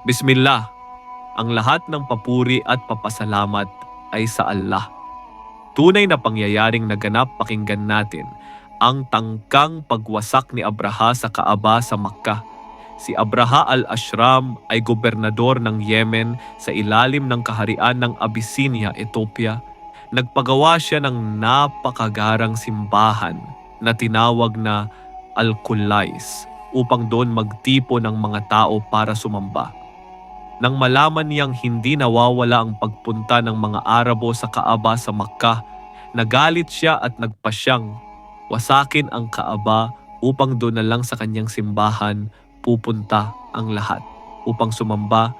Bismillah, ang lahat ng papuri at papasalamat ay sa Allah. Tunay na pangyayaring naganap pakinggan natin ang tangkang pagwasak ni Abraha sa Kaaba sa Makkah. Si Abraha al-Ashram ay gobernador ng Yemen sa ilalim ng kaharian ng Abyssinia, Ethiopia. Nagpagawa siya ng napakagarang simbahan na tinawag na Al-Kulais upang doon magtipo ng mga tao para sumamba. Nang malaman niyang hindi nawawala ang pagpunta ng mga Arabo sa Kaaba sa Makkah, nagalit siya at nagpasyang wasakin ang Kaaba upang doon na lang sa kanyang simbahan pupunta ang lahat. Upang sumamba,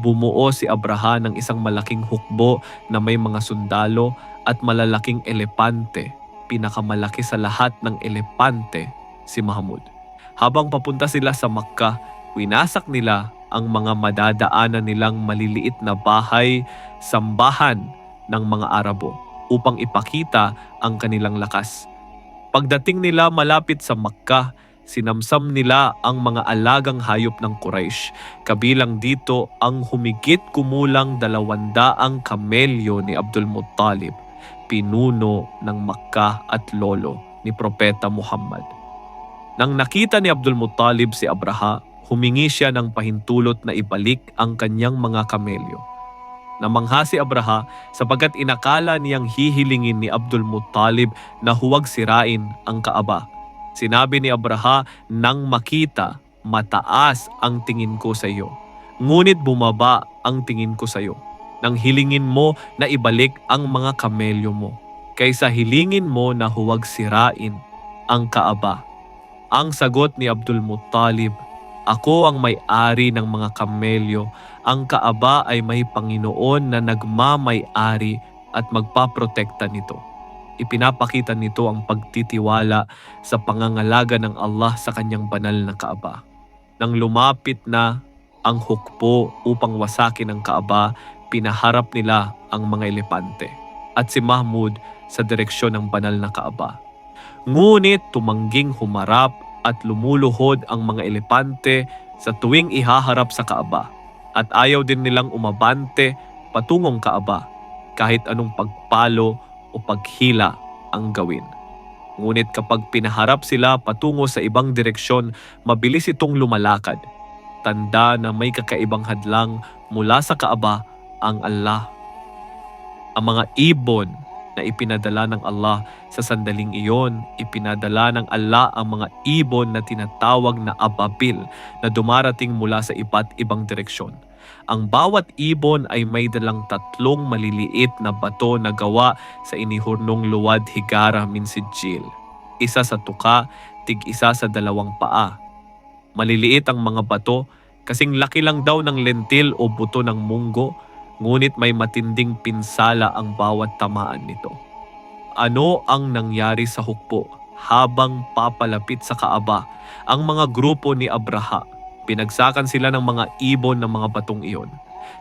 bumuo si Abraha ng isang malaking hukbo na may mga sundalo at malalaking elepante. Pinakamalaki sa lahat ng elepante si Mahmud. Habang papunta sila sa Makkah, winasak nila ang mga madadaanan nilang maliliit na bahay, sambahan ng mga Arabo upang ipakita ang kanilang lakas. Pagdating nila malapit sa Makkah, sinamsam nila ang mga alagang hayop ng Quraysh. Kabilang dito ang humigit kumulang dalawandaang kamelyo ni Abdul Muttalib, pinuno ng Makkah at lolo ni Propeta Muhammad. Nang nakita ni Abdul Muttalib si Abraha, humingi siya ng pahintulot na ibalik ang kanyang mga kamelyo. Namangha si Abraha sapagkat inakala niyang hihilingin ni Abdul Muttalib na huwag sirain ang Kaaba. Sinabi ni Abraha nang makita, mataas ang tingin ko sa iyo. Ngunit bumaba ang tingin ko sa iyo. Nang hilingin mo na ibalik ang mga kamelyo mo. Kaysa hilingin mo na huwag sirain ang Kaaba. Ang sagot ni Abdul Muttalib, Ako ang may-ari ng mga kamelyo. Ang Kaaba ay may Panginoon na nagmamay-ari at magpaprotekta nito. Ipinapakita nito ang pagtitiwala sa pangangalaga ng Allah sa kanyang banal na Kaaba. Nang lumapit na ang hukbo upang wasakin ang Kaaba, pinaharap nila ang mga elepante at si Mahmud sa direksyon ng banal na Kaaba. Ngunit tumangging humarap at lumuluhod ang mga elepante sa tuwing ihaharap sa Kaaba at ayaw din nilang umabante patungong Kaaba kahit anong pagpalo o paghila ang gawin. Ngunit kapag pinaharap sila patungo sa ibang direksyon, mabilis itong lumalakad. Tanda na may kakaibang hadlang mula sa Kaaba ang Allah. Ang mga ibon na ipinadala ng Allah sa sandaling iyon, ipinadala ng Allah ang mga ibon na tinatawag na ababil na dumarating mula sa iba't ibang direksyon. Ang bawat ibon ay may dalang tatlong maliliit na bato na gawa sa inihurnong luwad higara min sijil. Isa sa tuka, tig-isa sa dalawang paa. Maliliit ang mga bato, kasing laki lang daw ng lentil o buto ng munggo, ngunit may matinding pinsala ang bawat tamaan nito. Ano ang nangyari sa hukbo habang papalapit sa Kaaba ang mga grupo ni Abraha? Pinagsakan sila ng mga ibon ng mga batong iyon.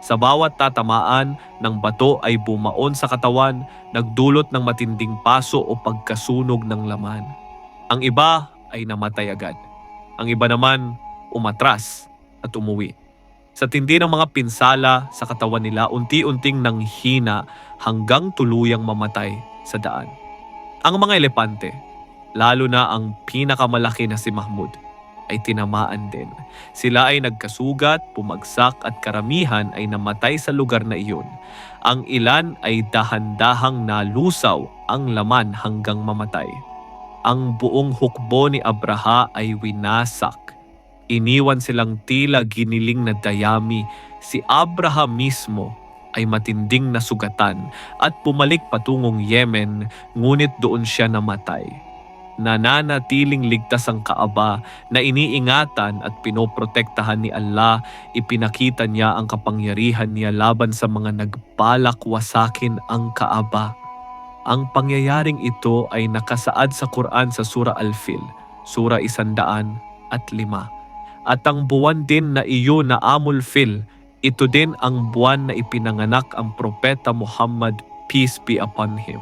Sa bawat tatamaan ng bato ay bumaon sa katawan, nagdulot ng matinding paso o pagkasunog ng laman. Ang iba ay namatay agad. Ang iba naman umatras at umuwi. Sa tindi ng mga pinsala sa katawan nila, unti-unting nanghina hanggang tuluyang mamatay sa daan. Ang mga elepante, lalo na ang pinakamalaki na si Mahmud, ay tinamaan din. Sila ay nagkasugat, pumagsak at karamihan ay namatay sa lugar na iyon. Ang ilan ay dahan-dahang nalusaw ang laman hanggang mamatay. Ang buong hukbo ni Abraha ay winasak Iniwan silang tila giniling na dayami. Si Abraham mismo ay matinding nasugatan at pumalik patungong Yemen ngunit doon siya namatay. Nananatiling ligtas ang Kaaba na iniingatan at pinoprotektahan ni Allah, ipinakita niya ang kapangyarihan niya laban sa mga nagbalak wasakin ang Kaaba. Ang pangyayaring ito ay nakasaad sa Quran sa Surah Al-Fil, Surah Isandaan at ang buwan din na iyo na Amul Fil, ito din ang buwan na ipinanganak ang propeta Muhammad, peace be upon him.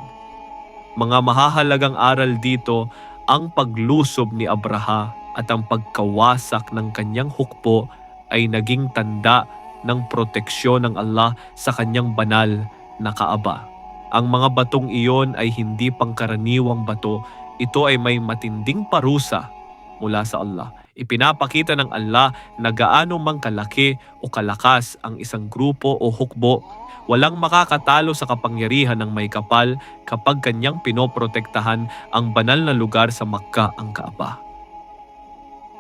Mga mahahalagang aral dito ang paglusob ni Abraha at ang pagkawasak ng kanyang hukbo ay naging tanda ng proteksyon ng Allah sa kanyang banal na Kaaba. Ang mga batong iyon ay hindi pangkaraniwang bato, ito ay may matinding parusa mula sa Allah. Ipinapakita ng Allah na gaano mang kalaki o kalakas ang isang grupo o hukbo, walang makakatalo sa kapangyarihan ng may kapal kapag kanyang pinoprotektahan ang banal na lugar sa Makka ang Kaaba.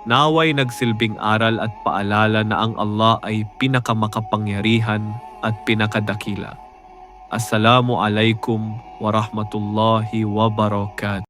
Naway nagsilbing aral at paalala na ang Allah ay pinakamakapangyarihan at pinakadakila. Assalamu alaikum wa rahmatullahi wa barakatuh.